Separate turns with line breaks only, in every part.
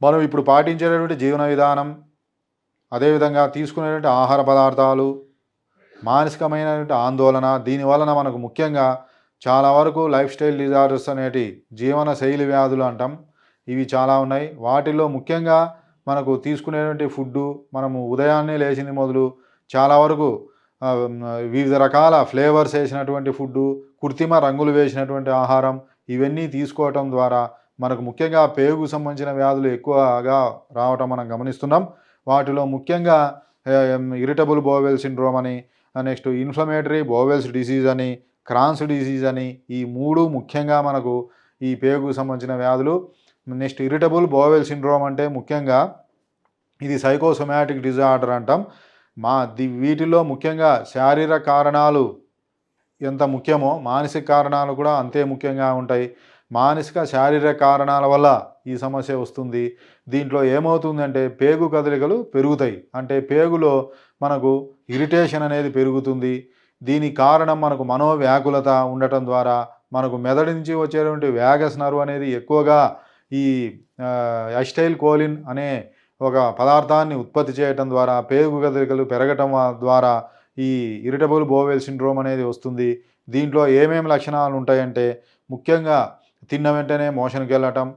మనం ఇప్పుడు పాటించేటటువంటి జీవన విధానం అదేవిధంగా తీసుకునేటువంటి ఆహార పదార్థాలు మానసికమైనటువంటి ఆందోళన దీనివలన మనకు ముఖ్యంగా చాలా వరకు లైఫ్ స్టైల్ డిజార్డర్స్ అనేటి జీవన శైలి వ్యాధులు అంటాం. ఇవి చాలా ఉన్నాయి. వాటిల్లో ముఖ్యంగా మనకు తీసుకునేటువంటి ఫుడ్డు మనము ఉదయాన్నే లేచింది మొదలు చాలా వరకు వివిధ రకాల ఫ్లేవర్స్ వేసినటువంటి ఫుడ్డు కృత్రిమ రంగులు వేసినటువంటి ఆహారం ఇవన్నీ తీసుకోవటం ద్వారా మనకు ముఖ్యంగా పేగుకు సంబంధించిన వ్యాధులు ఎక్కువగా రావటం మనం గమనిస్తున్నాం. వాటిలో ముఖ్యంగా ఇరిటబుల్ బోవెల్ సిండ్రోమ్ అని నెక్స్ట్ ఇన్ఫ్లమేటరీ బోవెల్స్ డిసీజ్ అని క్రాన్స్ డిసీజ్ అని ఈ మూడు ముఖ్యంగా మనకు ఈ పేగుకు సంబంధించిన వ్యాధులు. నెక్స్ట్ ఇరిటబుల్ బోవెల్ సిండ్రోమ్ అంటే ముఖ్యంగా ఇది సైకోసొమాటిక్ డిజార్డర్ అంటాం. మా ది వీటిలో ముఖ్యంగా శారీరక కారణాలు ఎంత ముఖ్యమో మానసిక కారణాలు కూడా అంతే ముఖ్యంగా ఉంటాయి. మానసిక శారీరక కారణాల వల్ల ఈ సమస్య వస్తుంది. దీంట్లో ఏమవుతుందంటే పేగు కదలికలు పెరుగుతాయి. అంటే పేగులో మనకు ఇరిటేషన్ అనేది పెరుగుతుంది. దీనికి కారణం మనకు మనోవ్యాకులత ఉండటం ద్వారా మనకు మెదడు నుంచి వచ్చేటువంటి వ్యాగస్ నర్వ్ అనేది ఎక్కువగా ఈ అస్టైల్ కోలిన్ అనే ఒక పదార్థాన్ని ఉత్పత్తి చేయటం ద్వారా పేగు కదలికలు పెరగటం ద్వారా ఈ ఇరిటబుల్ బోవెల్ సిండ్రోమ్ అనేది వస్తుంది. దీంట్లో ఏమేమి లక్షణాలు ఉంటాయంటే ముఖ్యంగా తిన్న వెంటనే మోషన్కి వెళ్ళటం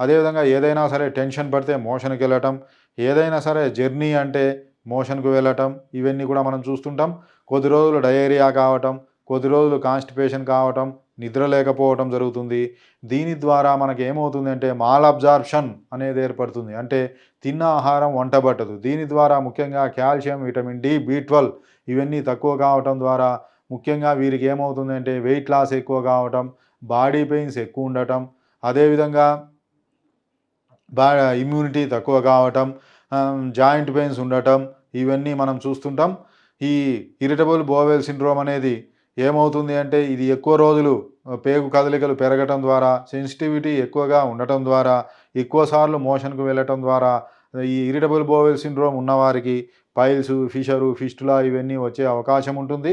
అదేవిధంగా ఏదైనా సరే టెన్షన్ పడితే మోషన్కి వెళ్ళటం ఏదైనా సరే జర్నీ అంటే మోషన్కు వెళ్ళటం. ఇవన్నీ కూడా మనం చూస్తుంటాం. కొద్ది రోజులు డయేరియా కావటం కొద్ది రోజులు కాన్స్టిపేషన్ కావటం నిద్ర లేకపోవటం జరుగుతుంది. దీని ద్వారా మనకి ఏమవుతుందంటే మాల్ అబ్జార్ప్షన్ అనేది ఏర్పడుతుంది. అంటే తిన్న ఆహారం వంట పట్టదు. దీని ద్వారా ముఖ్యంగా calcium vitamin D B twelve ఇవన్నీ తక్కువ కావటం ద్వారా ముఖ్యంగా వీరికి ఏమవుతుందంటే వెయిట్ లాస్ ఎక్కువ కావటం బాడీ పెయిన్స్ ఎక్కువ ఉండటం అదేవిధంగా బా ఇమ్యూనిటీ తక్కువ కావటం జాయింట్ పెయిన్స్ ఉండటం ఇవన్నీ మనం చూస్తుంటాం. ఈ ఇరిటబుల్ బోవెల్ సిండ్రోమ్ అనేది ఏమవుతుంది అంటే ఇది ఎక్కువ రోజులు పేగు కదలికలు పెరగటం ద్వారా సెన్సిటివిటీ ఎక్కువగా ఉండటం ద్వారా ఎక్కువసార్లు మోషన్కు వెళ్ళటం ద్వారా ఈ ఇరిటబుల్ బోవెల్ సిండ్రోమ్ ఉన్నవారికి పైల్స్ ఫిషరు ఫిస్టులా ఇవన్నీ వచ్చే అవకాశం ఉంటుంది.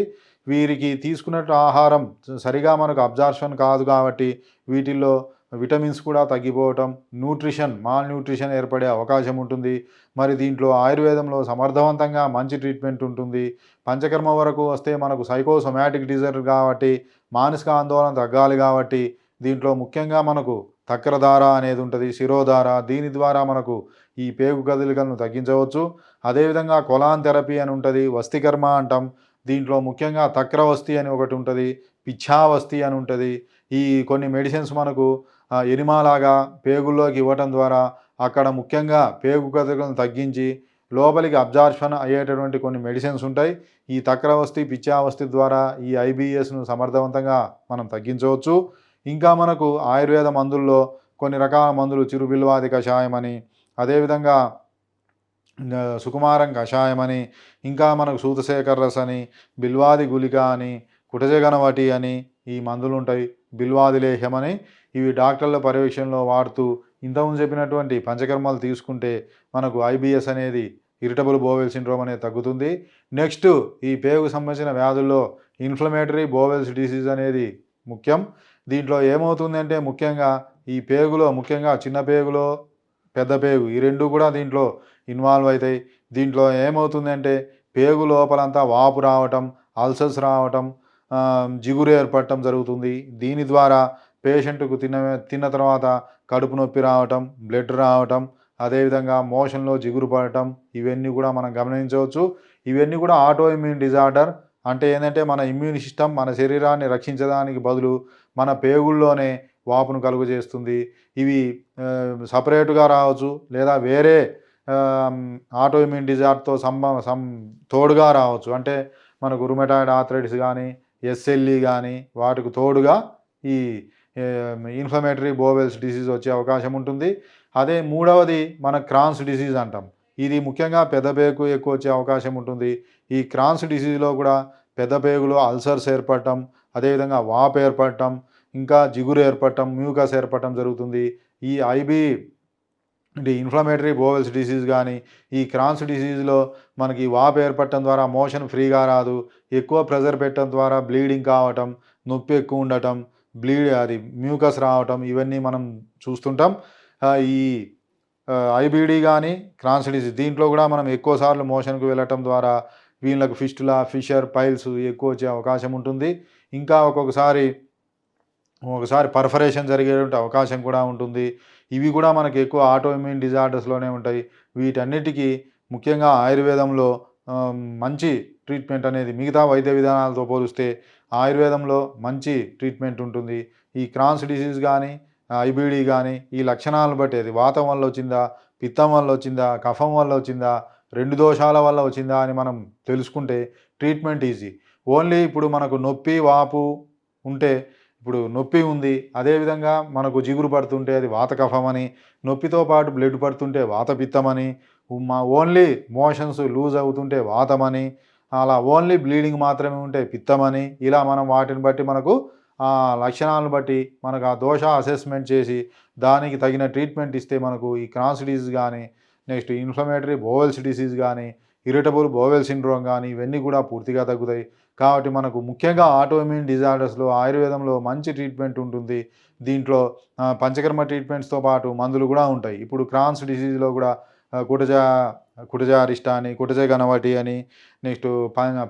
వీరికి తీసుకున్నట్టు ఆహారం సరిగా మనకు అబ్జార్షన్ కాదు కాబట్టి వీటిల్లో విటమిన్స్ కూడా తగ్గిపోవటం న్యూట్రిషన్ మాల్ న్యూట్రిషన్ ఏర్పడే అవకాశం ఉంటుంది. మరి దీంట్లో ఆయుర్వేదంలో సమర్థవంతంగా మంచి ట్రీట్మెంట్ ఉంటుంది. పంచకర్మ వరకు వస్తే మనకు సైకోసొమాటిక్ డిజార్డర్ కాబట్టి మానసిక ఆందోళన తగ్గాలి కాబట్టి దీంట్లో ముఖ్యంగా మనకు తక్రధార అనేది ఉంటుంది శిరోధార. దీని ద్వారా మనకు ఈ పేగు కదలికలను తగ్గించవచ్చు. అదేవిధంగా కొలాన్ థెరపీ అని ఉంటుంది వస్తికర్మ అంటాం. దీంట్లో ముఖ్యంగా తక్రవస్తి అని ఒకటి ఉంటుంది పిచ్చావస్తి అని ఉంటుంది. ఈ కొన్ని మెడిసిన్స్ మనకు ఎనిమాలాగా పేగుల్లోకి ఇవ్వటం ద్వారా అక్కడ ముఖ్యంగా పేగు కదలికలను తగ్గించి లోపలికి అబ్జార్ప్షన్ అయ్యేటటువంటి కొన్ని మెడిసిన్స్ ఉంటాయి. ఈ తక్రవస్తి పిచ్చావస్తి ద్వారా ఈ ఐబిఎస్ను సమర్థవంతంగా మనం తగ్గించవచ్చు. ఇంకా మనకు ఆయుర్వేద మందుల్లో కొన్ని రకాల మందులు చిరుబిల్వాది కషాయం అని అదేవిధంగా సుకుమారం కషాయం అని ఇంకా మనకు సూతశేఖర రస్ అని బిల్వాది గులిక అని కుటజగనవటి అని ఈ మందులు ఉంటాయి బిల్వాది లేహ్యం అని ఇవి డాక్టర్ల పర్యవేక్షణలో వాడుతూ ఇంతకుముందు చెప్పినటువంటి పంచకర్మలు తీసుకుంటే మనకు ఐబిఎస్ అనేది ఇరిటబుల్ బోవెల్ సిండ్రోమ్ అనేది తగ్గుతుంది. నెక్స్ట్ ఈ పేగుకు సంబంధించిన వ్యాధుల్లో ఇన్ఫ్లమేటరీ బోవెల్స్ డిసీజ్ అనేది ముఖ్యం. దీంట్లో ఏమవుతుందంటే ముఖ్యంగా ఈ పేగులో ముఖ్యంగా చిన్న పేగులో పెద్ద పేగు. ఈ రెండు కూడా దీంట్లో ఇన్వాల్వ్ అవుతాయి. దీంట్లో ఏమవుతుందంటే పేగు లోపలంతా వాపు రావటం అల్సర్స్ రావటం జిగురు ఏర్పడటం జరుగుతుంది. దీని ద్వారా పేషెంట్కు తిన్న తిన్న తర్వాత కడుపు నొప్పి రావటం బ్లడ్ రావటం అదేవిధంగా మోషన్లో జిగురు పడటం ఇవన్నీ కూడా మనం గమనించవచ్చు. ఇవన్నీ కూడా ఆటో ఇమ్యూన్ డిజార్డర్ అంటే ఏంటంటే మన ఇమ్యూన్ సిస్టమ్ మన శరీరాన్ని రక్షించడానికి బదులు మన పేగుల్లోనే వాపును కలుగు చేస్తుంది ఇవి సపరేట్గా రావచ్చు లేదా వేరే ఆటోఇమ్యూన్ డిజార్డ్తో సంబ సం తోడుగా రావచ్చు. అంటే మనకు రుమెటాయిడ్ ఆథరైటిస్ కానీ ఎస్ఎల్ఈ కానీ వాటికి తోడుగా ఈ ఇన్ఫ్లమేటరీ బోవెల్స్ డిసీజ్ వచ్చే అవకాశం ఉంటుంది. అదే మూడవది మన క్రాన్స్ డిసీజ్ అంటాం. ఇది ముఖ్యంగా పెద్ద పేగు ఎక్కువ వచ్చే అవకాశం ఉంటుంది. ఈ క్రాన్స్ డిసీజ్లో కూడా పెద్ద పేగులో అల్సర్స్ ఏర్పడటం అదేవిధంగా వాపు ఏర్పడటం ఇంకా జిగురు ఏర్పడటం మ్యూకస్ ఏర్పడటం జరుగుతుంది. ఈ ఐబీ అంటే ఇన్ఫ్లమేటరీ బోవెల్స్ డిసీజ్ కానీ ఈ క్రాన్స్ డిసీజ్లో మనకి వాపు ఏర్పడటం ద్వారా మోషన్ ఫ్రీగా రాదు. ఎక్కువ ప్రెజర్ పెట్టడం ద్వారా బ్లీడింగ్ కావటం నొప్పి ఎక్కువ ఉండటం బ్లీడ్ అది మ్యూకస్ రావటం ఇవన్నీ మనం చూస్తుంటాం. ఈ ఐబీడీ కానీ క్రాన్స్ డిసీజ్ దీంట్లో కూడా మనం ఎక్కువ సార్లు మోషన్కు వెళ్ళటం ద్వారా వీళ్ళకు ఫిస్టులా ఫిషర్ పైల్స్ ఎక్కువ వచ్చే అవకాశం ఉంటుంది. ఇంకా ఒక్కొక్కసారి ఒకసారి పర్ఫరేషన్ జరిగేటువంటి అవకాశం కూడా ఉంటుంది. ఇవి కూడా మనకి ఎక్కువ ఆటోఇమ్యూన్ డిజార్డర్స్లోనే ఉంటాయి. వీటన్నిటికీ ముఖ్యంగా ఆయుర్వేదంలో మంచి ట్రీట్మెంట్ అనేది మిగతా వైద్య విధానాలతో పోలిస్తే ఆయుర్వేదంలో మంచి ట్రీట్మెంట్ ఉంటుంది. ఈ క్రాన్స్ డిసీజ్ కానీ ఐబీడీ కానీ ఈ లక్షణాలను బట్టి అది వాతం వల్ల వచ్చిందా పిత్తం వల్ల వచ్చిందా కఫం వల్ల వచ్చిందా రెండు దోషాల వల్ల వచ్చిందా అని మనం తెలుసుకుంటే ట్రీట్మెంట్ ఈజీ ఓన్లీ ఇప్పుడు మనకు నొప్పి వాపు ఉంటే ఇప్పుడు నొప్పి ఉంది అదేవిధంగా మనకు జిగురు పడుతుంటే అది వాత కఫమని నొప్పితో పాటు బ్లడ్ పడుతుంటే వాత పిత్తమని మా ఓన్లీ మోషన్స్ లూజ్ అవుతుంటే వాతమని అలా ఓన్లీ బ్లీడింగ్ మాత్రమే ఉంటే పిత్తమని ఇలా మనం వాటిని బట్టి మనకు ఆ లక్షణాలను బట్టి మనకు ఆ దోష అసెస్మెంట్ చేసి దానికి తగిన ట్రీట్మెంట్ ఇస్తే మనకు ఈ క్రాన్స్ డిసీజ్ కానీ నెక్స్ట్ ఇన్ఫ్లమేటరీ బోవెల్స్ డిసీజ్ కానీ ఇరిటబుల్ బోవెల్ సిండ్రోమ్ కానీ ఇవన్నీ కూడా పూర్తిగా తగ్గుతాయి. కాబట్టి మనకు ముఖ్యంగా ఆటోఇమ్యూన్ డిజార్డర్స్లో ఆయుర్వేదంలో మంచి ట్రీట్మెంట్ ఉంటుంది. దీంట్లో పంచకర్మ ట్రీట్మెంట్స్తో పాటు మందులు కూడా ఉంటాయి. ఇప్పుడు క్రాన్స్ డిసీజ్లో కూడా కుటజ కుటజ అరిష్ట అని కుటజ గణవటి అని నెక్స్ట్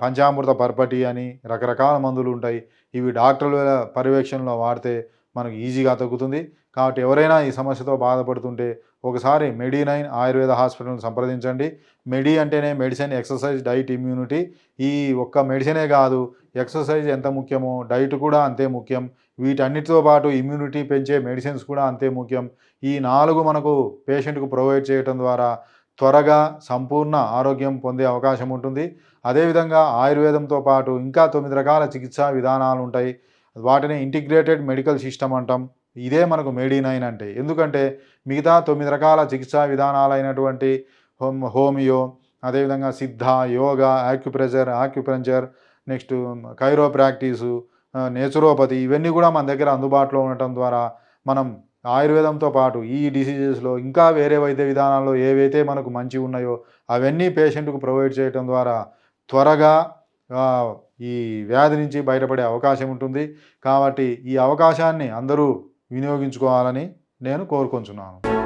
పంచామృత పర్పటి అని రకరకాల మందులు ఉంటాయి. ఇవి డాక్టర్ల పర్యవేక్షణలో వాడితే మనకు ఈజీగా తగ్గుతుంది. కాబట్టి ఎవరైనా ఈ సమస్యతో బాధపడుతుంటే ఒకసారి మెడి నైన్ ఆయుర్వేద హాస్పిటల్ని సంప్రదించండి. మెడి అంటేనే మెడిసిన్ ఎక్సర్సైజ్ డైట్ ఇమ్యూనిటీ. ఈ ఒక్క మెడిసినే కాదు ఎక్సర్సైజ్ ఎంత ముఖ్యమో డైట్ కూడా అంతే ముఖ్యం. వీటన్నిటితో పాటు ఇమ్యూనిటీ పెంచే మెడిసిన్స్ కూడా అంతే ముఖ్యం. ఈ నాలుగు మనకు పేషెంట్కు ప్రొవైడ్ చేయటం ద్వారా త్వరగా సంపూర్ణ ఆరోగ్యం పొందే అవకాశం ఉంటుంది. అదేవిధంగా ఆయుర్వేదంతో పాటు ఇంకా తొమ్మిది రకాల చికిత్సా విధానాలు ఉంటాయి. వాటిని ఇంటిగ్రేటెడ్ మెడికల్ సిస్టమ్ అంటాం. ఇదే మనకు మెడి నైన్ అంటే. ఎందుకంటే మిగతా తొమ్మిది రకాల చికిత్సా విధానాలైనటువంటి హోమ్ హోమియో అదేవిధంగా Siddha yoga acupressure acupuncture next chiro practice naturopathy ఇవన్నీ కూడా మన దగ్గర అందుబాటులో ఉండటం ద్వారా మనం ఆయుర్వేదంతో పాటు ఈ డిసీజెస్లో ఇంకా వేరే వైద్య విధానాల్లో ఏవైతే మనకు మంచి ఉన్నాయో అవన్నీ పేషెంట్కు ప్రొవైడ్ చేయటం ద్వారా త్వరగా ఈ వ్యాధి నుంచి బయటపడే అవకాశం ఉంటుంది. కాబట్టి ఈ అవకాశాన్ని అందరూ వినియోగించుకోవాలని నేను కోరుకుంటున్నాను